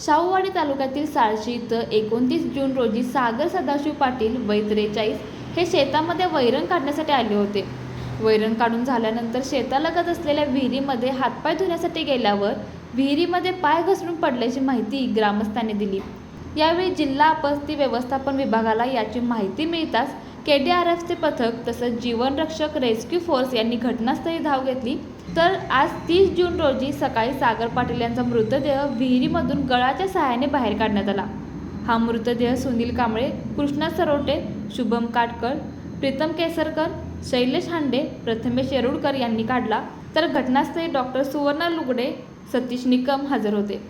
Shahuwadi तालुक्यातील साळशी इथं एकोणतीस जून रोजी सागर सदाशिव पाटील वय त्रेचाळीस हे शेतामध्ये वैरण काढण्यासाठी आले होते. वैरण काढून झाल्यानंतर शेतालगत असलेल्या विहिरीमध्ये हातपाय धुण्यासाठी गेल्यावर विहिरीमध्ये पाय घसरून पडल्याची माहिती ग्रामस्थांनी दिली. यावेळी जिल्हा आपत्ती व्यवस्थापन विभागाला याची माहिती मिळताच के डी आर एफचे पथक तसंच जीवनरक्षक रेस्क्यू फोर्स यांनी घटनास्थळी धाव घेतली. तर आज तीस जून रोजी सकाळी सागर पाटील यांचा मृतदेह विहिरीमधून गळाच्या सहाय्याने बाहेर काढण्यात आला. हा मृतदेह सुनील कांबळे कृष्णा सरोटे शुभम काटकर प्रीतम केसरकर शैलेश हांडे प्रथमेश येरुडकर यांनी काढला. तर घटनास्थळी डॉक्टर सुवर्णा लुगडे सतीश निकम हजर होते.